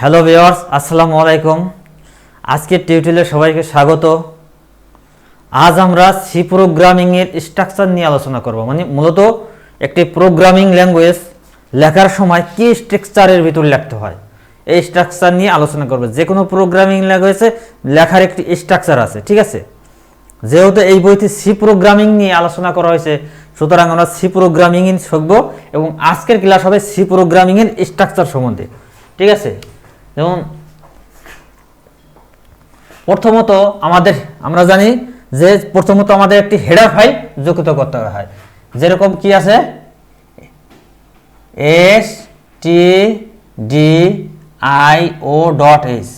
Hello viewers আসসালামু আলাইকুম আজকের টিউটোরিয়ালে সবাইকে স্বাগত। আজ আমরা সি প্রোগ্রামিংয়ের স্ট্রাকচার নিয়ে আলোচনা করব। মানে মূলত একটি প্রোগ্রামিং ল্যাঙ্গুয়েজ লেখার সময় কী স্ট্রাকচারের ভিতর লিখতে হয়। এই স্ট্রাকচার নিয়ে আলোচনা করব। যে কোনো প্রোগ্রামিং ল্যাঙ্গুয়েজে লেখার একটি স্ট্রাকচার আছে, ঠিক আছে? যেহেতু এই বইতে সি প্রোগ্রামিং নিয়ে আলোচনা করা হয়েছে, সুতরাং আমরা সি প্রোগ্রামিং শিখব এবং আজকের ক্লাস হবে সি প্রোগ্রামিংয়ের স্ট্রাকচার সম্বন্ধে, ঠিক আছে? যেমন প্রথমত আমাদের, আমরা জানি যে প্রথমত আমাদের একটি হেডার ফাইল যুক্ত করতে হয়। যেরকম কি আছে? S T D I O dot S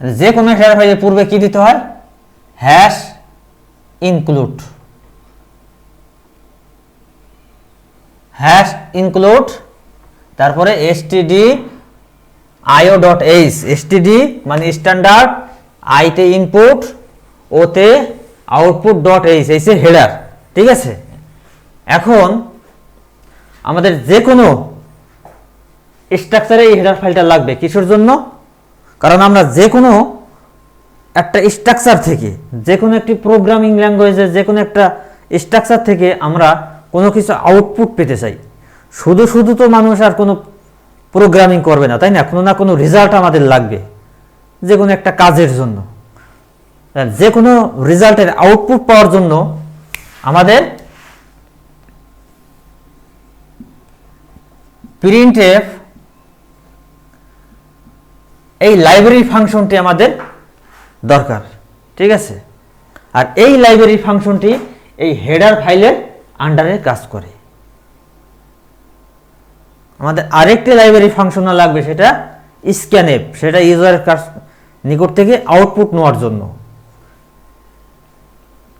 যে কোনো হেডার ফাইলের পূর্বে কি দিতে হয়? হ্যাশ ইনক্লুড হ্যাশ ইনক্লুড তারপরে STD IO dot H STD মানে স্ট্যান্ডার্ড আইতে ইনপুট ওতে আউটপুট ডট এইচ এইসে হেডার ঠিক আছে? এখন আমাদের যে কোনো স্ট্রাকচারে এই হেডার ফাইলটা লাগবে কিসের জন্য? কারণ আমরা যে কোনো একটা স্ট্রাকচার থেকে যে কোনো একটি প্রোগ্রামিং ল্যাঙ্গুয়েজের যে কোনো একটা স্ট্রাকচার থেকে আমরা কোনো কিছু আউটপুট পেতে চাই। শুধু শুধু তো মানুষ আর কোনো প্রোগ্রামিং করবে না, তাই না? কোনো না কোনো রেজাল্ট আমাদের লাগবে, যে কোনো একটা কাজের জন্য। যে কোনো রেজাল্টের আউটপুট পাওয়ার জন্য আমাদের প্রিন্ট এফ এই লাইব্রেরি ফাংশনটি আমাদের দরকার, ঠিক আছে? আর এই লাইব্রেরি ফাংশনটি এই হেডার ফাইলের আন্ডারে কাজ করে। আমাদের আরেকটি লাইব্রেরি ফাংশনও লাগবে সেটা স্ক্যানএপ সেটা ইউজারের কাছ নিকট থেকে আউটপুট নেওয়ার জন্য।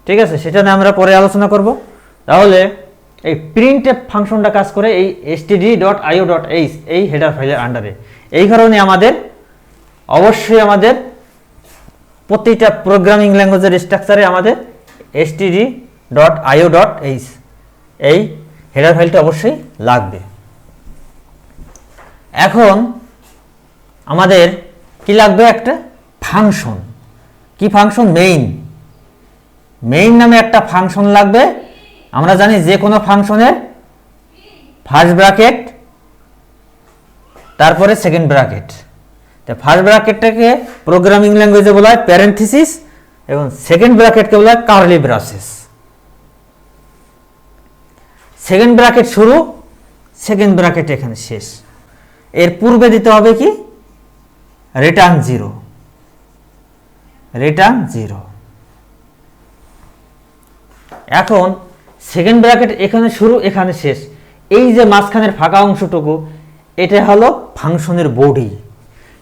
ঠিক আছে? সেটা নিয়ে আমরা পরে আলোচনা করব। তাহলে এই প্রিন্ট ফাংশনটা কাজ করে এই STD dot IO dot H এই হেডার ফাইলের আন্ডারে এই কারণে আমাদের অবশ্যই আমাদের প্রতিটা প্রোগ্রামিং ল্যাঙ্গুয়েজের স্ট্রাকচারে আমাদের STD dot IO dot H এই হেডার ফাইলটা অবশ্যই লাগবে। এখন আমাদের কি লাগবে একটা? ফাংশন কি ফাংশন মেইন মেইন নামে একটা ফাংশন লাগবে। আমরা জানি যে কোনো ফাংশনের ফার্স্ট ব্র্যাকেট তারপরে সেকেন্ড ব্র্যাকেট তো ফার্স্ট ব্র্যাকেটটাকে প্রোগ্রামিং ল্যাঙ্গুয়েজে বলা হয় প্যারেন্থিসিস এবং সেকেন্ড ব্র্যাকেটকে বলা হয় কার্লি ব্রাসেস সেকেন্ড ব্র্যাকেট শুরু সেকেন্ড ব্র্যাকেট এখানে শেষ। এর পূর্বে দিতে হবে কি? রিটার্ন জিরো রিটার্ন জিরো এখন সেকেন্ড ব্র্যাকেট এখানে শুরু, এখানে শেষ। এই যে মাঝখানের ফাঁকা অংশটুকু, এটা হলো ফাংশনের বডি।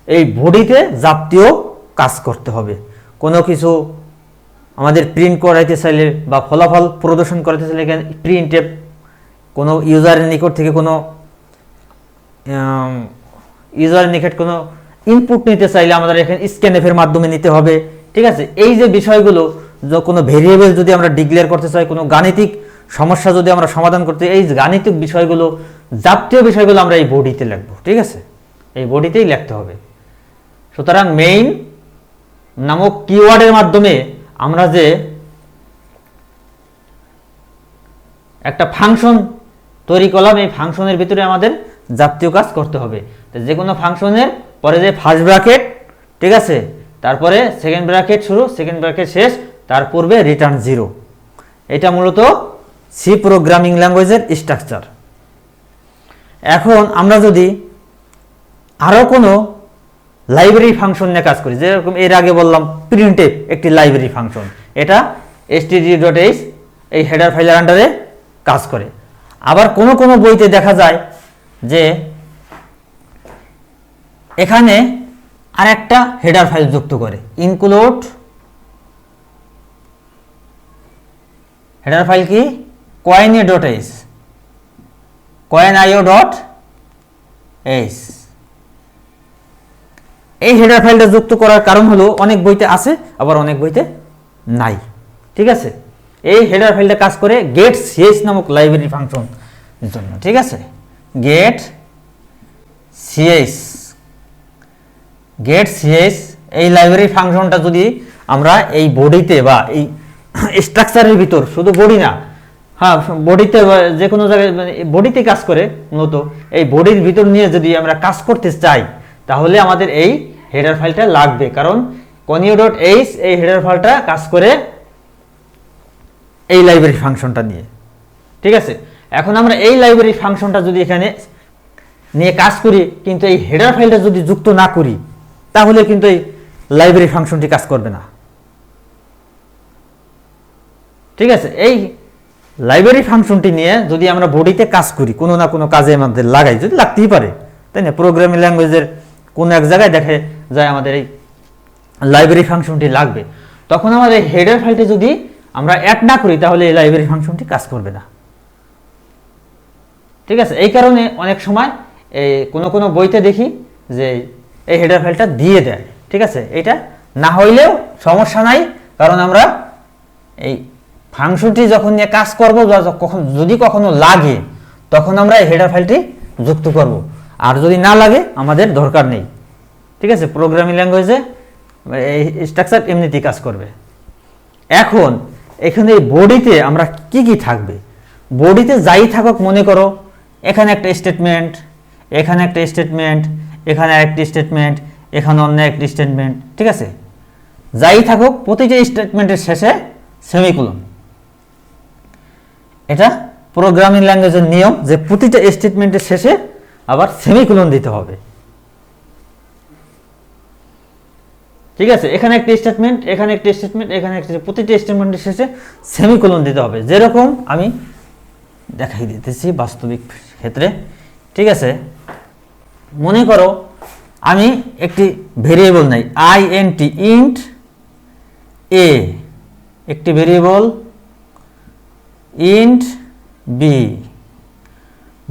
এই বডিতে জাতীয় কাজ করতে হবে। কোনো কিছু আমাদের প্রিন্ট করাইতে চাইলে বা ফলাফল প্রদর্শন করাতে চাইলে প্রিন্টে কোনো ইউজারের নিকট থেকে কোনো ইউজারের নিকট কোনো ইনপুট নিতে চাইলে আমাদের এখানে স্ক্যানএফের মাধ্যমে নিতে হবে, ঠিক আছে? এই যে বিষয়গুলো কোনো ভেরিয়েবল যদি আমরা ডিক্লেয়ার করতে চাই, কোনো গাণিতিক সমস্যা যদি আমরা সমাধান করতে এই গাণিতিক বিষয়গুলো, জাতীয় বিষয়গুলো আমরা এই বডিতে লিখব, ঠিক আছে? এই বডিতেই লিখতে হবে। সুতরাং মেইন নামক কিওয়ার্ডের মাধ্যমে আমরা যে একটা ফাংশন তৈরি করলাম, এই ফাংশনের ভিতরে আমাদের জাতীয় কাজ করতে হবে। তো যে কোনো ফাংশনের পরে যে ফার্স্ট ব্র্যাকেট ঠিক আছে? তারপরে সেকেন্ড ব্র্যাকেট শুরু সেকেন্ড ব্র্যাকেট শেষ, তার পূর্বে রিটার্ন জিরো এটা মূলত সি প্রোগ্রামিং ল্যাঙ্গুয়েজের স্ট্রাকচার এখন আমরা যদি আরও কোনো লাইব্রেরি ফাংশন নিয়ে কাজ করি, যেরকম এর আগে বললাম প্রিন্টেপ একটি লাইব্রেরি ফাংশন এটা এসটিডি ডট এইচ এই হেডার ফাইলের আন্ডারে কাজ করে। আবার কোনো কোনো বইতে দেখা যায় যে এখানে আরেকটা হেডার ফাইল যুক্ত করে। ইনক্লুড হেডার ফাইল কি? Conio dot H conio dot H এই হেডার ফাইলটা যুক্ত করার কারণ হলো অনেক বইতে আছে, আবার অনেক বইতে নাই। ঠিক আছে? এই হেডার ফাইলটা কাজ করে গেট সিএস নামক লাইব্রেরি ফাংশন জন্য। ঠিক আছে? গেট সিএস গেট সিএস এই লাইব্রেরি ফাংশনটা যদি আমরা এই বডিতে বা এই স্ট্রাকচারের ভিতর, শুধু বডি না হ্যাঁ বডিতে যে কোনো জায়গায় বডিতে কাজ করে মূলত, এই বডির ভিতর নিয়ে যদি আমরা কাজ করতে চাই, তাহলে আমাদের এই হেডার ফাইলটা লাগবে। কারণ কনিও ডট এইচ এই হেডার ফাইলটা কাজ করে এই লাইব্রেরি ফাংশনটা নিয়ে। ঠিক আছে? এখন আমরা এই লাইব্রেরি ফাংশনটা যদি এখানে নিয়ে কাজ করি, কিন্তু এই হেডার ফাইলটা যদি যুক্ত না করি, তাহলে কিন্তু এই লাইব্রেরি ফাংশনটি কাজ করবে না। ঠিক আছে? এই লাইব্রেরি ফাংশনটি নিয়ে যদি আমরা বডিতে কাজ করি, কোনো না কোনো কাজে আমাদের লাগাই, যদি লাগতেই পারে, তাই না? প্রোগ্রামিং ল্যাঙ্গুয়েজের কোনো এক জায়গায় দেখে যায় আমাদের এই লাইব্রেরি ফাংশনটি লাগবে। তখন আমাদের হেডার ফাইলটি যদি আমরা অ্যাড না করি, তাহলে এই লাইব্রেরি ফাংশনটি কাজ করবে না। ঠিক আছে? এই কারণে অনেক সময় এই কোনো কোনো বইতে দেখি যে এই হেডার ফাইলটা দিয়ে দেয়, ঠিক আছে? এটা না হইলেও সমস্যা নাই, কারণ আমরা এই ফাংশনটি যখন নিয়ে কাজ করব বা কখন, যদি কখনো লাগে, তখন আমরা এই হেডার ফাইলটি যুক্ত করব। আর যদি না লাগে, আমাদের দরকার নেই। ঠিক আছে? প্রোগ্রামিং ল্যাঙ্গুয়েজে এই স্ট্রাকচার এমনিতেই কাজ করবে। এখন এখানে এই বডিতে আমরা কি কি থাকবে? বডিতে যাই থাকুক মনে করো এখানে একটা স্টেটমেন্ট এখানে একটা স্টেটমেন্ট এখানে একটি স্টেটমেন্ট এখানে অন্য একটি স্টেটমেন্ট ঠিক আছে? যাই থাকুক, প্রতিটি স্টেটমেন্টের শেষে সেমিকুলন এটা প্রোগ্রামিং ল্যাঙ্গুয়েজের নিয়ম যে প্রতিটা স্টেটমেন্টের শেষে আবার সেমিকুলন দিতে হবে। ঠিক আছে? এখানে একটি স্টেটমেন্ট এখানে একটি স্টেটমেন্ট এখানে একটি প্রতিটি স্টেটমেন্টের শেষে সেমিকোলন দিতে হবে। যেরকম আমি দেখাই দিতেছি বাস্তবিক ক্ষেত্রে, ঠিক আছে? মনে করো আমি একটি ভেরিয়েবল নাই I N T int A একটি ভেরিয়েবল ইন্ট বি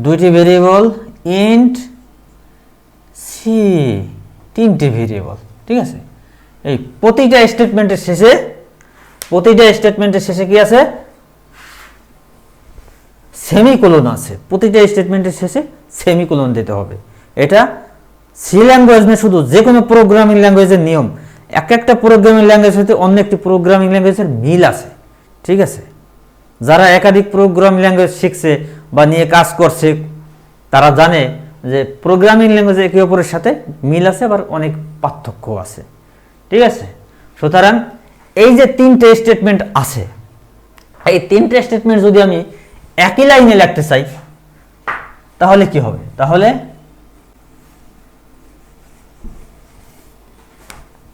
দুইটি ভেরিয়েবল ইন্ট সি তিনটি ভেরিয়েবল, ঠিক আছে? এই প্রতিটা স্টেটমেন্টের শেষে, প্রতিটা স্টেটমেন্টের শেষে কি আছে? সেমিকোলন আছে। প্রতিটা স্টেটমেন্টের শেষে সেমিকোলন দিতে হবে। এটা সি ল্যাঙ্গুয়েজ না শুধু যে কোনো প্রোগ্রামিং ল্যাঙ্গুয়েজের নিয়ম। এক একটা প্রোগ্রামিং ল্যাঙ্গুয়েজ হতে অন্য একটি প্রোগ্রামিং ল্যাঙ্গুয়েজের মিল আছে। ঠিক আছে? যারা একাধিক প্রোগ্রামিং ল্যাঙ্গুয়েজ শিখছে বা নিয়ে কাজ করছে, তারা জানে যে প্রোগ্রামিং ল্যাঙ্গুয়েজ একে অপরের সাথে মিল আছে আবার অনেক পার্থক্য আছে। ঠিক আছে? সুতরাং এই যে তিনটে স্টেটমেন্ট আছে, এই তিনটে স্টেটমেন্ট যদি আমি একই লাইনে লিখতে চাই, তাহলে কি হবে? তাহলে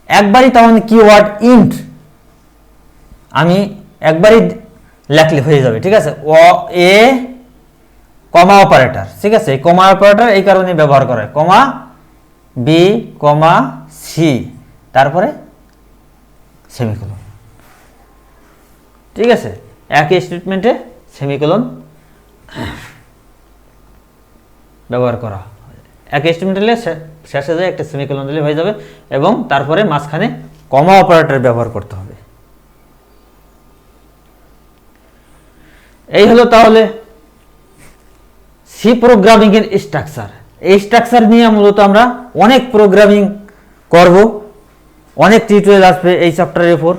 একবারই তখন কিওয়ার্ড ইন্ট আমি একবারই লেখলে হয়ে যাবে, ঠিক আছে? ও এ, কমা অপারেটর ঠিক আছে? কমা অপারেটর এই কারণে ব্যবহার করে। কমা বি, কমা সি, তারপরে সেমিকোলন ঠিক আছে? একই স্টেটমেন্টে সেমিকোলন ব্যবহার করা এক স্টেটমেন্ট দিলে শেষে যায়, একটা সেমিকোলন দিলে হয়ে যাবে এবং তারপরে মাঝখানে কমা অপারেটর ব্যবহার করতে হবে। এই হলো তাহলে সি প্রোগ্রামিং এর স্ট্রাকচার এই স্ট্রাকচার নিয়ে মূলত আমরা অনেক প্রোগ্রামিং করব। অনেক টিউটোরিয়াল আসবে এই চ্যাপ্টারের উপর।